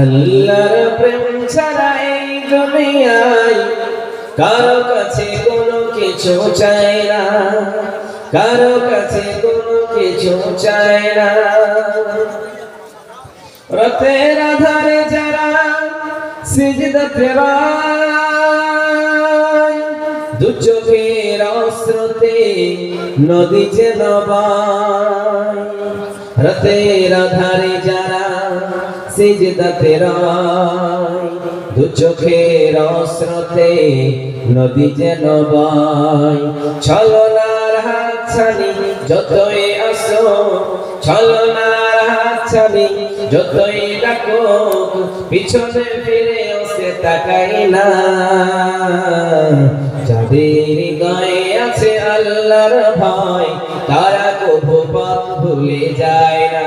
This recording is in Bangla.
আল্লাহর প্রেম ছাড়া এই দুনিয়ায় কারও কাছে কোনো কিছু চাই না, কারও কাছে কোনো কিছু চাই না। রতের আধারে যারা সিজদাতে রায় দু চোখের অস্রোতে নদী যে নবায়। রতের আধারে যারা সিজদাতে রায় দু চোখের অস্রোতে নদী যে নবায় ছলনার হাত ছানি যতই আসো, ছলনার হাত ছানি যতই ডাকো, পিছনে ফিরে সে তাকাই না। যাদের গায়ে আছে আল্লাহর ভয়, তারা কবু পথ ভুলে যায় না।